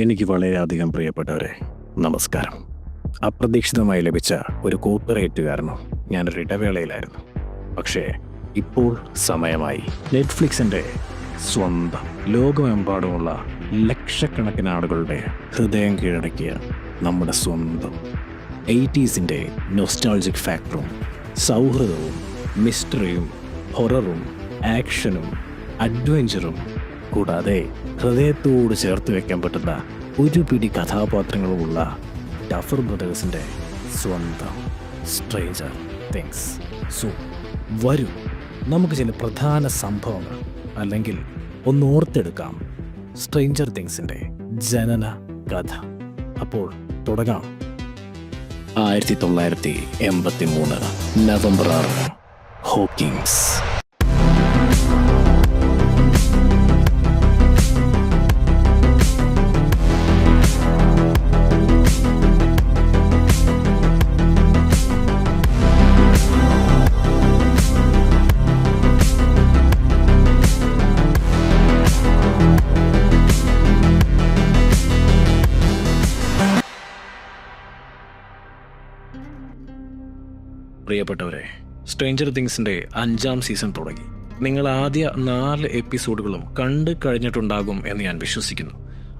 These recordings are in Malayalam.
എനിക്ക് വളരെയധികം പ്രിയപ്പെട്ടവരെ നമസ്കാരം. അപ്രതീക്ഷിതമായി ലഭിച്ച ഒരു കോപ്പറേറ്റ് കാരണം ഞാനൊരു ഇടവേളയിലായിരുന്നു. പക്ഷേ ഇപ്പോൾ സമയമായി. നെറ്റ്ഫ്ലിക്സിന്റെ സ്വന്തം ലോകമെമ്പാടുമുള്ള ലക്ഷക്കണക്കിന് ആളുകളുടെ ഹൃദയം കീഴടക്കിയ നമ്മുടെ സ്വന്തം എയ്റ്റീസിന്റെ നൊസ്റ്റാൾജിക് ഫാക്ടറും സൗഹൃദവും മിസ്റ്ററിയും ഹൊററും ആക്ഷനും അഡ്വഞ്ചറും കൂടാതെ ഹൃദയത്തോട് ചേർത്ത് വെക്കാൻ പറ്റുന്ന ഒരു പിടി കഥാപാത്രങ്ങളുമുള്ള ഡഫർ ബ്രദേഴ്സിന്റെ സ്വന്തം സ്ട്രേഞ്ചർ തിങ്സ് സോ വരൂ. നമുക്ക് ചില പ്രധാന സംഭവങ്ങൾ അല്ലെങ്കിൽ ഒന്ന് ഓർത്തെടുക്കാം സ്ട്രേഞ്ചർ തിങ്സിന്റെ ജനന കഥ. അപ്പോൾ തുടങ്ങാം. ആയിരത്തി തൊള്ളായിരത്തി എൺപത്തി മൂന്ന് നവംബർ ആറ്. ഹോക്കിങ്സ് പ്രിയപ്പെട്ടവരെ സ്ട്രേഞ്ചർ തിങ്സിന്റെ അഞ്ചാം സീസൺ തുടങ്ങി. നിങ്ങൾ ആദ്യ നാല് എപ്പിസോഡുകളും കണ്ടു കഴിഞ്ഞിട്ടുണ്ടാകും എന്ന് ഞാൻ വിശ്വസിക്കുന്നു.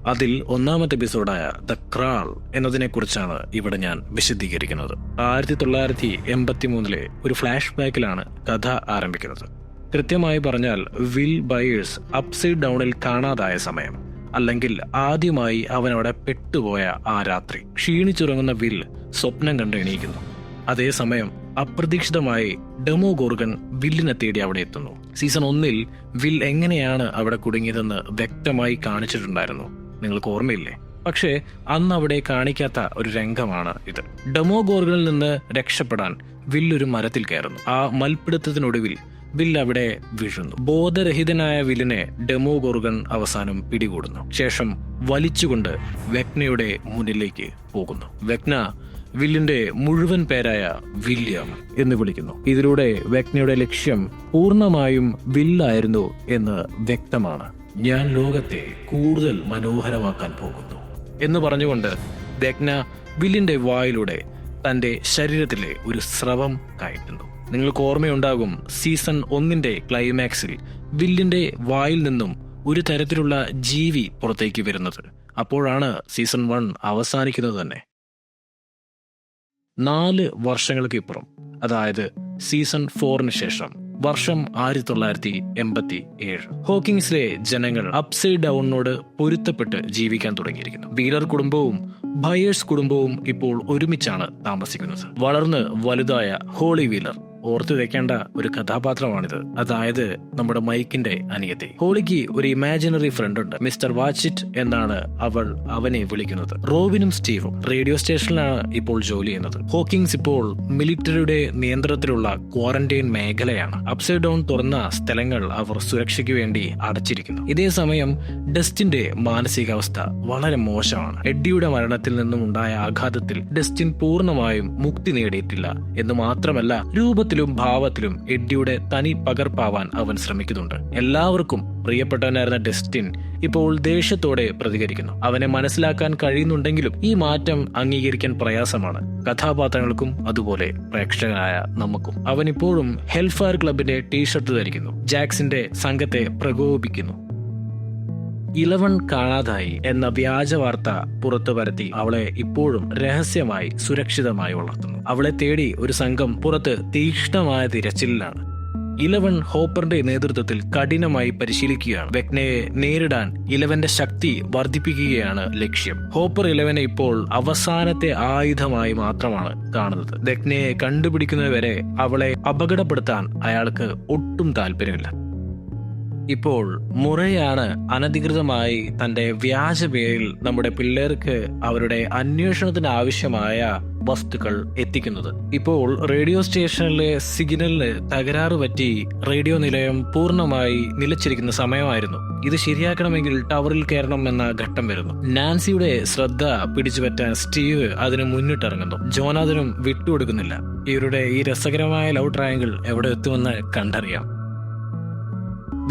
അതിൽ ഒന്നാമത്തെ എപ്പിസോഡായ ദ ക്രാൾ എന്നതിനെക്കുറിച്ചാണ് ഇവിടെ ഞാൻ വിശദീകരിക്കുന്നത്. ആയിരത്തി തൊള്ളായിരത്തി എൺപത്തി മൂന്നിലെ ഒരു ഫ്ലാഷ് ബാക്കിലാണ് കഥ ആരംഭിക്കുന്നത്. കൃത്യമായി പറഞ്ഞാൽ വിൽ ബയേഴ്സ് അപ്സൈഡ് ഡൗണിൽ കാണാതായ സമയം അല്ലെങ്കിൽ ആദ്യമായി അവൻ അവിടെ പെട്ടുപോയ ആ രാത്രി. ക്ഷീണിച്ചുറങ്ങുന്ന വിൽ സ്വപ്നം കണ്ട് എണീക്കുന്നു. അതേസമയം അപ്രതീക്ഷിതമായി ഡെമോ ഗോർഗൻ വില്ലിനെ തേടി അവിടെ എത്തുന്നു. സീസൺ ഒന്നിൽ വിൽ എങ്ങനെയാണ് അവിടെ കുടുങ്ങിയതെന്ന് വ്യക്തമായി കാണിച്ചിട്ടുണ്ടായിരുന്നു. നിങ്ങൾക്ക് ഓർമ്മയില്ലേ? പക്ഷേ അന്ന് അവിടെ കാണിക്കാത്ത ഒരു രംഗമാണ് ഇത്. ഡെമോ ഗോർഗനിൽ നിന്ന് രക്ഷപ്പെടാൻ വില്ലൊരു മരത്തിൽ കയറുന്നു. ആ മൽപ്പിടുത്തത്തിനൊടുവിൽ വിൽ അവിടെ വീഴുന്നു. ബോധരഹിതനായ വില്ലിനെ ഡെമോ ഗോർഗൻ അവസാനം പിടികൂടുന്നു. ശേഷം വലിച്ചുകൊണ്ട് വെക്നയുടെ മുന്നിലേക്ക് പോകുന്നു. വെക്ന വില്ലിന്റെ മുഴുവൻ പേരായ വില്യം എന്ന് വിളിക്കുന്നു. ഇതിലൂടെ വ്യക്തിയുടെ ലക്ഷ്യം പൂർണമായും വില്ലായിരുന്നു എന്ന് വ്യക്തമാണ്. ഞാൻ ലോകത്തെ കൂടുതൽ മനോഹരമാക്കാൻ പോകുന്നു എന്ന് പറഞ്ഞുകൊണ്ട് വ്യക്ന വില്ലിന്റെ വായിലൂടെ തന്റെ ശരീരത്തിലെ ഒരു സ്രവം കയറ്റുന്നു. നിങ്ങൾക്ക് ഓർമ്മയുണ്ടാകും സീസൺ ഒന്നിന്റെ ക്ലൈമാക്സിൽ വില്ലിന്റെ വായിൽ നിന്നും ഒരു തരത്തിലുള്ള ജീവി പുറത്തേക്ക് വരുന്നത്. അപ്പോഴാണ് സീസൺ വൺ അവസാനിക്കുന്നത് തന്നെ. നാല് വർഷങ്ങൾക്ക് ഇപ്പുറം അതായത് സീസൺ ഫോറിന് ശേഷം വർഷം ആയിരത്തി തൊള്ളായിരത്തി എൺപത്തി ഏഴ് ഹോക്കിങ്സിലെ ജനങ്ങൾ അപ്സൈഡ് ഡൗണിനോട് പൊരുത്തപ്പെട്ട് ജീവിക്കാൻ തുടങ്ങിയിരിക്കുന്നു. വീലർ കുടുംബവും ബയേഴ്സ് കുടുംബവും ഇപ്പോൾ ഒരുമിച്ചാണ് താമസിക്കുന്നത്. വളർന്ന് വലുതായ ഹോളി വീലർ ഓർത്തു വെക്കേണ്ട ഒരു കഥാപാത്രമാണിത്. അതായത് നമ്മുടെ മൈക്കിന്റെ അനിയത്തി. ഹോളിക്ക് ഒരു ഇമാജിനറി ഫ്രണ്ട് ഉണ്ട്. മിസ്റ്റർ വാച്ചിറ്റ് എന്നാണ് അവൾ അവനെ വിളിക്കുന്നത്. റോബിനും സ്റ്റീവും റേഡിയോ സ്റ്റേഷനിലാണ് ഇപ്പോൾ ജോലി ചെയ്യുന്നത്. ഹോക്കിങ്സ് ഇപ്പോൾ മിലിറ്ററിയുടെ നിയന്ത്രണത്തിലുള്ള ക്വാറന്റൈൻ മേഖലയാണ്. അപ്സൈഡ് ഡൗൺ തുറന്ന സ്ഥലങ്ങൾ അവർ സുരക്ഷയ്ക്ക് വേണ്ടി അടച്ചിരിക്കുന്നു. ഇതേ സമയം ഡസ്റ്റിന്റെ മാനസികാവസ്ഥ വളരെ മോശമാണ്. എഡ്ഡിയുടെ മരണത്തിൽ നിന്നും ഉണ്ടായ ആഘാതത്തിൽ ഡസ്റ്റിൻ പൂർണമായും മുക്തി നേടിയിട്ടില്ല എന്ന് മാത്രമല്ല രൂപത്തിലും ഭാവത്തിലും എഡ്ഡിയുടെ തനി പകർപ്പാവാൻ അവൻ ശ്രമിക്കുന്നുണ്ട്. എല്ലാവർക്കും പ്രിയപ്പെട്ടവനായിരുന്ന ഡെസ്റ്റിൻ ഇപ്പോൾ ദേഷ്യത്തോടെ പ്രതികരിക്കുന്നു. അവനെ മനസ്സിലാക്കാൻ കഴിയുന്നുണ്ടെങ്കിലും ഈ മാറ്റം അംഗീകരിക്കാൻ പ്രയാസമാണ്. കഥാപാത്രങ്ങൾക്കും അതുപോലെ പ്രേക്ഷകനായ നമുക്കും. അവൻ ഇപ്പോഴും ഹെൽഫയർ ക്ലബിന്റെ ടീഷർട്ട് ധരിക്കുന്നു. ജാക്സിന്റെ സംഘത്തെ പ്രകോപിക്കുന്നു ഇലവൺ കാണാതായി എന്ന വ്യാജ വാർത്ത പുറത്തു വരുത്തി അവളെ ഇപ്പോഴും രഹസ്യമായി സുരക്ഷിതമായി വളർത്തുന്നു. അവളെ തേടി ഒരു സംഘം പുറത്ത് തീക്ഷ്ണമായ തിരച്ചിലിലാണ്. ഇലവൻ ഹോപ്പറിന്റെ നേതൃത്വത്തിൽ കഠിനമായി പരിശീലിക്കുകയാണ്. വെക്നയെ നേരിടാൻ ഇലവന്റെ ശക്തി വർദ്ധിപ്പിക്കുകയാണ് ലക്ഷ്യം. ഹോപ്പർ ഇലവനെ ഇപ്പോൾ അവസാനത്തെ ആയുധമായി മാത്രമാണ് കാണുന്നത്. വെക്നയെ കണ്ടുപിടിക്കുന്നതുവരെ അവളെ അപകടപ്പെടുത്താൻ അയാൾക്ക് ഒട്ടും താല്പര്യമില്ല. ഇപ്പോൾ മുറയാണ് അനധികൃതമായി തന്റെ വ്യാജ പേരിൽ നമ്മുടെ പിള്ളേർക്ക് അവരുടെ അന്വേഷണത്തിന് ആവശ്യമായ വസ്തുക്കൾ എത്തിക്കുന്നത്. ഇപ്പോൾ റേഡിയോ സ്റ്റേഷനിലെ സിഗ്നലിന് തകരാറ് പറ്റി റേഡിയോ നിലയം പൂർണമായി നിലച്ചിരിക്കുന്ന സമയമായിരുന്നു. ഇത് ശരിയാക്കണമെങ്കിൽ ടവറിൽ കയറണം എന്ന ഘട്ടം വരുന്നു. നാൻസിയുടെ ശ്രദ്ധ പിടിച്ചുപറ്റാൻ സ്റ്റീവ് അതിന് മുന്നിട്ടിറങ്ങുന്നു. ജോനാഥനും വിട്ടുകൊടുക്കുന്നില്ല. ഇവരുടെ ഈ രസകരമായ ലവ് ട്രയാങ്കിൾ എവിടെ എത്തുമെന്ന് കണ്ടറിയാം.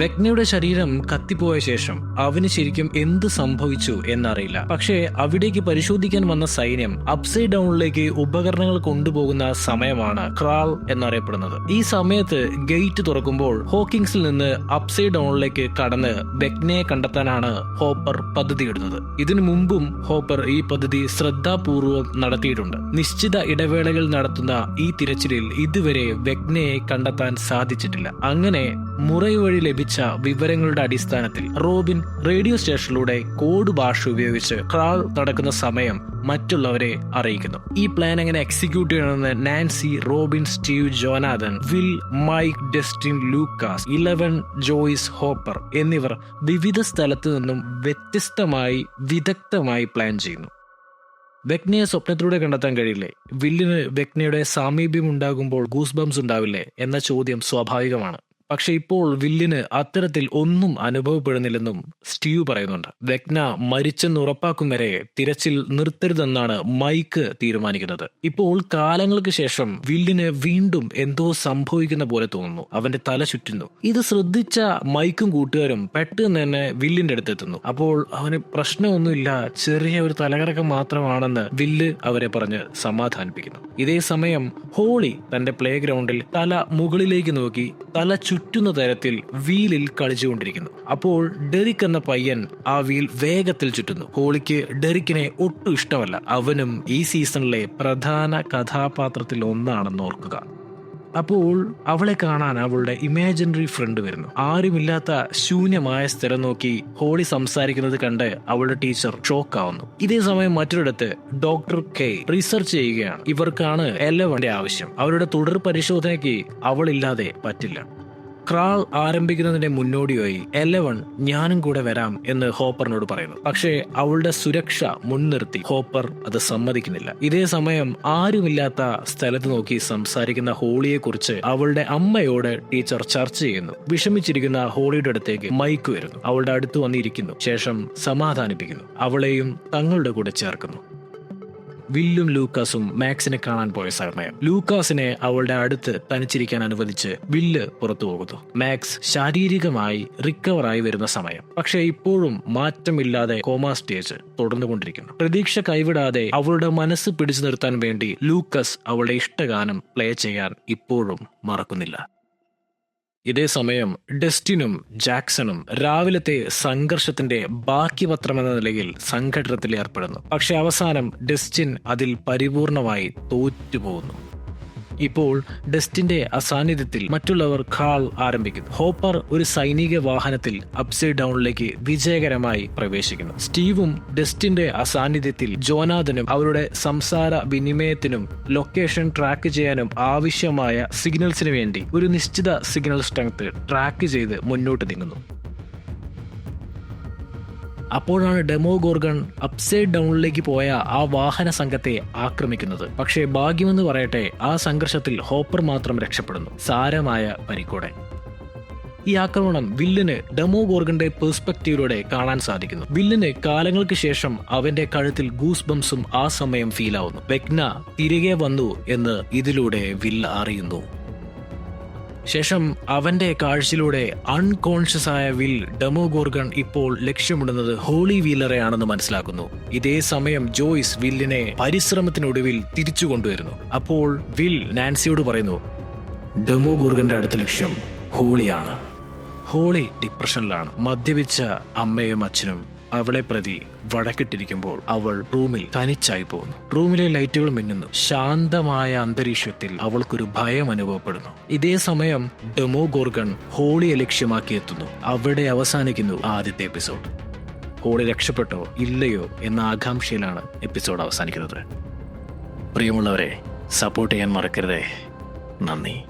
വെഗ്നയുടെ ശരീരം കത്തിപ്പോയ ശേഷം അവന് ശരിക്കും എന്ത് സംഭവിച്ചു എന്നറിയില്ല. പക്ഷേ അവിടേക്ക് പരിശോധിക്കാൻ വന്ന സൈന്യം അപ്സൈഡ് ഡൗണിലേക്ക് ഉപകരണങ്ങൾ കൊണ്ടുപോകുന്ന സമയമാണ് ക്രാൾ എന്നറിയപ്പെടുന്നത്. ഈ സമയത്ത് ഗേറ്റ് തുറക്കുമ്പോൾ ഹോക്കിങ്സിൽ നിന്ന് അപ്സൈഡ് ഡൗണിലേക്ക് കടന്ന് വെഗ്നയെ കണ്ടെത്താനാണ് ഹോപ്പർ പദ്ധതിയിടുന്നത്. ഇതിനു മുമ്പും ഹോപ്പർ ഈ പദ്ധതി ശ്രദ്ധാപൂർവം നടത്തിയിട്ടുണ്ട്. നിശ്ചിത ഇടവേളകൾ നടത്തുന്ന ഈ തിരച്ചിലിൽ ഇതുവരെ വെഗ്നയെ കണ്ടെത്താൻ സാധിച്ചിട്ടില്ല. അങ്ങനെ മുറൈ വഴി ലഭിച്ച വിവരങ്ങളുടെ അടിസ്ഥാനത്തിൽ റോബിൻ റേഡിയോ സ്റ്റേഷനിലൂടെ കോഡ് ഭാഷ ഉപയോഗിച്ച് ക്രാൾ നടക്കുന്ന സമയം മറ്റുള്ളവരെ അറിയിക്കുന്നു. ഈ പ്ലാൻ എങ്ങനെ എക്സിക്യൂട്ട് ചെയ്യണമെന്ന് Nancy Robin Steve Jonathan Will Mike Dustin Lucas eleven Joyce Hopper എന്നിവർ വിവിധ സ്ഥലത്തു നിന്നും വ്യത്യസ്തമായി വിദഗ്ധമായി പ്ലാൻ ചെയ്യുന്നു. വെഗ്നയെ സ്വപ്നത്തിലൂടെ കണ്ടെത്താൻ കഴിയില്ലേ? വില്ലിന് വെഗ്നയുടെ സാമീപ്യം ഉണ്ടാകുമ്പോൾ ഗൂസ് ബംസ് ഉണ്ടാവില്ലേ? എന്ന ചോദ്യം സ്വാഭാവികമാണ്. പക്ഷെ ഇപ്പോൾ വില്ലിന് അത്തരത്തിൽ ഒന്നും അനുഭവപ്പെടുന്നില്ലെന്നും സ്റ്റീവ് പറയുന്നുണ്ട്. വെഗ്ന മരിച്ചെന്ന് ഉറപ്പാക്കും വരെ തിരച്ചിൽ നിർത്തരുതെന്നാണ് മൈക്ക് തീരുമാനിക്കുന്നത്. ഇപ്പോൾ കാലങ്ങൾക്ക് ശേഷം വില്ലിന് വീണ്ടും എന്തോ സംഭവിക്കുന്ന പോലെ തോന്നുന്നു. അവന്റെ തല ചുറ്റുന്നു. ഇത് ശ്രദ്ധിച്ച മൈക്കും കൂട്ടുകാരും പെട്ടെന്ന് തന്നെ വില്ലിന്റെ അടുത്തെത്തുന്നു അപ്പോൾ അവന് പ്രശ്നമൊന്നുമില്ല. ചെറിയ ഒരു തലകറക്കം മാത്രമാണെന്ന് വില്ല് അവരെ പറഞ്ഞ് സമാധാനിപ്പിക്കുന്നു. ഇതേ സമയം ഹോളി തന്റെ പ്ലേ ഗ്രൗണ്ടിൽ തല മുകളിലേക്ക് നോക്കി തല ചുറ്റുന്ന തരത്തിൽ വീലിൽ കളിച്ചുകൊണ്ടിരിക്കുന്നു. അപ്പോൾ ഡെറിക് എന്ന പയ്യൻ ആ വീൽ വേഗത്തിൽ ചുറ്റുന്നു. ഹോളിക്ക് ഡെറിക്കിനെ ഒട്ടും ഇഷ്ടമല്ല. അവനും ഈ സീസണിലെ പ്രധാന കഥാപാത്രത്തിൽ ഒന്നാണെന്ന് ഓർക്കുക. അപ്പോൾ അവളെ കാണാൻ അവളുടെ ഇമാജിനറി ഫ്രണ്ട് വരുന്നു. ആരുമില്ലാത്ത ശൂന്യമായ സ്ഥലം നോക്കി ഹോളി സംസാരിക്കുന്നത് കണ്ട് അവളുടെ ടീച്ചർ ഷോക്ക് ആവുന്നു ഇതേ സമയം മറ്റൊരിടത്ത് ഡോക്ടർ കെ റിസർച്ച് ചെയ്യുകയാണ്. ഇവർക്കാണ് എല്ലവന്റെ ആവശ്യം. അവരുടെ തുടർ പരിശോധനയ്ക്ക് അവളില്ലാതെ പറ്റില്ല. ക്രാൾ ആരംഭിക്കുന്നതിന്റെ മുന്നോടിയായി എലവൺ ഞാനും കൂടെ വരാം എന്ന് ഹോപ്പറിനോട് പറയുന്നു. പക്ഷേ അവളുടെ സുരക്ഷ മുൻനിർത്തി ഹോപ്പർ അത് സമ്മതിക്കുന്നില്ല. ഇതേ സമയം ആരുമില്ലാത്ത സ്ഥലത്ത് നോക്കി സംസാരിക്കുന്ന ഹോളിയെ കുറിച്ച് അവളുടെ അമ്മയോട് ടീച്ചർ ചർച്ച ചെയ്യുന്നു. വിഷമിച്ചിരിക്കുന്ന ഹോളിയുടെ അടുത്തേക്ക് മൈക്ക് വരുന്നു. അവളുടെ അടുത്ത് വന്നിരിക്കുന്നു. ശേഷം സമാധാനിപ്പിക്കുന്നു. അവളെയും തങ്ങളുടെ കൂടെ ചേർക്കുന്നു. വില്ലും ലൂക്കാസും മാക്സിനെ കാണാൻ പോയ സമയം ലൂക്കാസിനെ അവളുടെ അടുത്ത് തനിച്ചിരിക്കാൻ അനുവദിച്ച് വില്ല് പുറത്തു പോകുന്നു. മാക്സ് ശാരീരികമായി റിക്കവറായി വരുന്ന സമയം. പക്ഷേ ഇപ്പോഴും മാറ്റമില്ലാതെ കോമ സ്റ്റേജ് തുടർന്നുകൊണ്ടിരിക്കുന്നു. പ്രതീക്ഷ കൈവിടാതെ അവളുടെ മനസ്സ് പിടിച്ചു നിർത്താൻ വേണ്ടി ലൂക്കസ് അവളുടെ ഇഷ്ടഗാനം പ്ലേ ചെയ്യാൻ ഇപ്പോഴും മറക്കുന്നില്ല. ഇതേ സമയം ഡെസ്റ്റിനും ജാക്സണും രാവിലത്തെ സംഘർഷത്തിന്റെ ബാക്കി പത്രമെന്ന നിലയിൽ സംഘടനത്തിൽ ഏർപ്പെടുന്നു. പക്ഷെ അവസാനം ഡെസ്റ്റിൻ അതിൽ പരിപൂർണമായി തോറ്റുപോകുന്നു. ഇപ്പോൾ ഡെസ്റ്റിന്റെ അസാന്നിധ്യത്തിൽ മറ്റുള്ളവർ കാൾ ആരംഭിക്കുന്നു. ഹോപ്പർ ഒരു സൈനിക വാഹനത്തിൽ അപ്സൈഡ് ഡൗണിലേക്ക് വിജയകരമായി പ്രവേശിക്കുന്നു. സ്റ്റീവും ഡെസ്റ്റിന്റെ അസാന്നിധ്യത്തിൽ ജോനാഥനും അവരുടെ സംസാര വിനിമയത്തിനും ലൊക്കേഷൻ ട്രാക്ക് ചെയ്യാനും ആവശ്യമായ സിഗ്നൽസിന് വേണ്ടി ഒരു നിശ്ചിത സിഗ്നൽ സ്ട്രെങ്ത് ട്രാക്ക് ചെയ്ത് മുന്നോട്ട് നീങ്ങുന്നു. അപ്പോഴാണ് ഡെമോ ഗോർഗൺ അപ്സൈഡ് ഡൗണിലേക്ക് പോയ ആ വാഹന സംഘത്തെ ആക്രമിക്കുന്നത്. പക്ഷേ ഭാഗ്യമെന്ന് പറയട്ടെ ആ സംഘർഷത്തിൽ ഹോപ്പർ മാത്രം രക്ഷപ്പെടുന്നു. സാരമായ പരിക്കോടെ. ഈ ആക്രമണം വില്ലിന് ഡെമോഗോർഗന്റെ പെർസ്പെക്റ്റീവിലൂടെ കാണാൻ സാധിക്കുന്നു. വില്ലിന് കാലങ്ങൾക്ക് ശേഷം അവന്റെ കഴുത്തിൽ ഗൂസ് ബംസും ആ സമയം ഫീൽ ആവുന്നു. വെഗ്ന തിരികെ വന്നു എന്ന് ഇതിലൂടെ വില്ല് അറിയുന്നു. ശേഷം അവന്റെ കാഴ്ചയിലൂടെ അൺകോൺഷ്യസ് ആയ വിൽ ഡെമോഗോർഗൺ ഇപ്പോൾ ലക്ഷ്യമിടുന്നത് ഹോളി വീലറെയാണെന്ന് മനസ്സിലാക്കുന്നു. ഇതേ സമയം ജോയ്സ് വില്ലിനെ പരിശ്രമത്തിനൊടുവിൽ തിരിച്ചു കൊണ്ടുവരുന്നു. അപ്പോൾ വിൽ നാൻസിയോട് പറയുന്നു ഡെമോഗോർഗന്റെ അടുത്ത ലക്ഷ്യം ഹോളിയാണ്. ഹോളി ഡിപ്രഷനിലാണ്. മദ്യപിച്ച അമ്മയും അച്ഛനും അവളെ പ്രതി വഴക്കിട്ടിരിക്കുമ്പോൾ അവൾ റൂമിൽ തനിച്ചായി പോകുന്നു. റൂമിലെ ലൈറ്റുകൾ മിന്നുന്നു. ശാന്തമായ അന്തരീക്ഷത്തിൽ അവൾക്കൊരു ഭയം അനുഭവപ്പെടുന്നു. ഇതേ സമയം ഡെമോ ഗോർഗൺ ഹോളിയെ ലക്ഷ്യമാക്കി എത്തുന്നു. അവിടെ അവസാനിക്കുന്നു ആദ്യത്തെ എപ്പിസോഡ്. ഹോളി രക്ഷപ്പെട്ടോ ഇല്ലയോ എന്ന ആകാംക്ഷയിലാണ് എപ്പിസോഡ് അവസാനിക്കുന്നത്. പ്രിയമുള്ളവരെ സപ്പോർട്ട് ചെയ്യാൻ മറക്കരുതേ. നന്ദി.